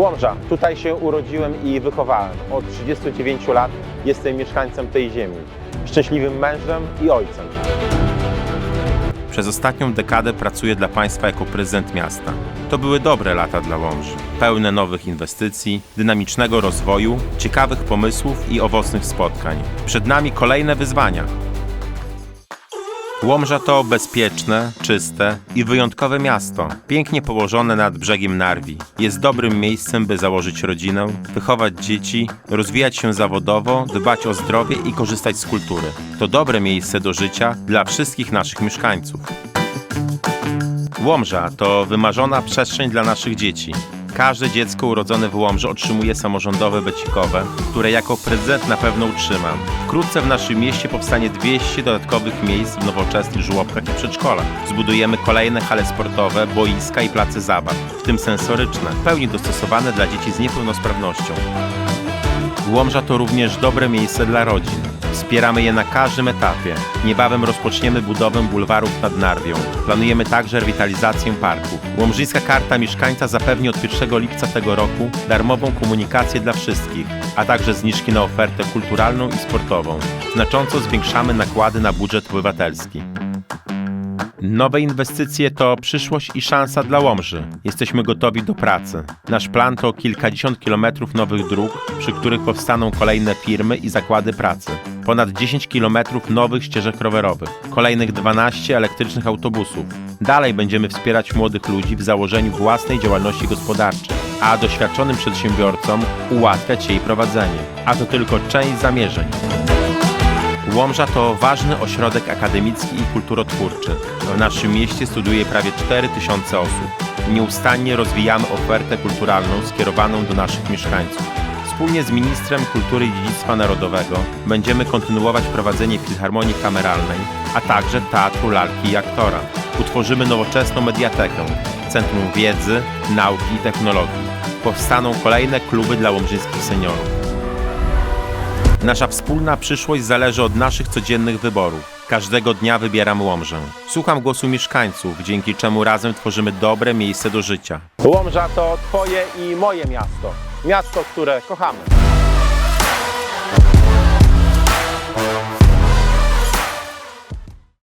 Łomża. Tutaj się urodziłem i wychowałem. Od 39 lat jestem mieszkańcem tej ziemi. Szczęśliwym mężem i ojcem. Przez ostatnią dekadę pracuję dla państwa jako prezydent miasta. To były dobre lata dla Łomży. Pełne nowych inwestycji, dynamicznego rozwoju, ciekawych pomysłów i owocnych spotkań. Przed nami kolejne wyzwania. Łomża to bezpieczne, czyste i wyjątkowe miasto, pięknie położone nad brzegiem Narwi. Jest dobrym miejscem, by założyć rodzinę, wychować dzieci, rozwijać się zawodowo, dbać o zdrowie i korzystać z kultury. To dobre miejsce do życia dla wszystkich naszych mieszkańców. Łomża to wymarzona przestrzeń dla naszych dzieci. Każde dziecko urodzone w Łomży otrzymuje samorządowe becikowe, które jako prezydent na pewno utrzymam. Wkrótce w naszym mieście powstanie 200 dodatkowych miejsc w nowoczesnych żłobkach i przedszkolach. Zbudujemy kolejne hale sportowe, boiska i place zabaw, w tym sensoryczne, w pełni dostosowane dla dzieci z niepełnosprawnością. Łomża to również dobre miejsce dla rodzin. Wspieramy je na każdym etapie. Niebawem rozpoczniemy budowę bulwarów nad Narwią. Planujemy także rewitalizację parków. Łomżyńska Karta Mieszkańca zapewni od 1 lipca tego roku darmową komunikację dla wszystkich, a także zniżki na ofertę kulturalną i sportową. Znacząco zwiększamy nakłady na budżet obywatelski. Nowe inwestycje to przyszłość i szansa dla Łomży. Jesteśmy gotowi do pracy. Nasz plan to kilkadziesiąt kilometrów nowych dróg, przy których powstaną kolejne firmy i zakłady pracy. Ponad 10 kilometrów nowych ścieżek rowerowych. Kolejnych 12 elektrycznych autobusów. Dalej będziemy wspierać młodych ludzi w założeniu własnej działalności gospodarczej, a doświadczonym przedsiębiorcom ułatwiać jej prowadzenie. A to tylko część zamierzeń. Łomża to ważny ośrodek akademicki i kulturotwórczy. W naszym mieście studiuje prawie 4000 osób. Nieustannie rozwijamy ofertę kulturalną skierowaną do naszych mieszkańców. Wspólnie z Ministrem Kultury i Dziedzictwa Narodowego będziemy kontynuować prowadzenie Filharmonii Kameralnej, a także Teatru Lalki i Aktora. Utworzymy nowoczesną mediatekę, Centrum Wiedzy, Nauki i Technologii. Powstaną kolejne kluby dla łomżyńskich seniorów. Nasza wspólna przyszłość zależy od naszych codziennych wyborów. Każdego dnia wybieram Łomżę. Słucham głosu mieszkańców, dzięki czemu razem tworzymy dobre miejsce do życia. Łomża to Twoje i moje miasto. Miasto, które kochamy.